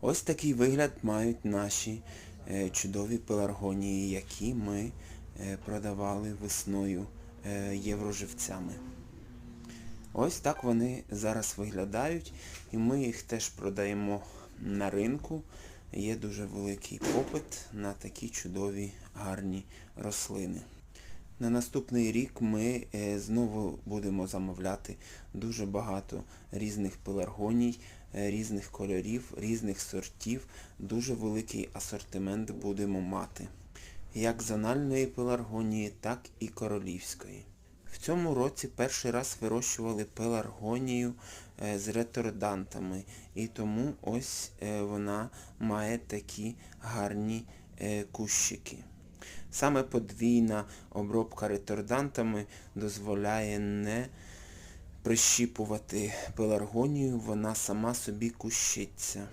Ось такий вигляд мають наші е, чудові пеларгонії, які ми е, продавали весною е, євроживцями. Ось так вони зараз виглядають, і ми їх теж продаємо на ринку. Є дуже великий попит на такі чудові гарні рослини. На наступний рік ми е, знову будемо замовляти дуже багато різних пеларгоній, е, різних кольорів, різних сортів. Дуже великий асортимент будемо мати. Як зональної пеларгонії, так і королівської. В цьому році перший раз вирощували пеларгонію е, з ретордантами, і тому ось вона має такі гарні кущики. Саме подвійна обробка ретордантами дозволяє не прищіпувати пеларгонію, вона сама собі кущиться.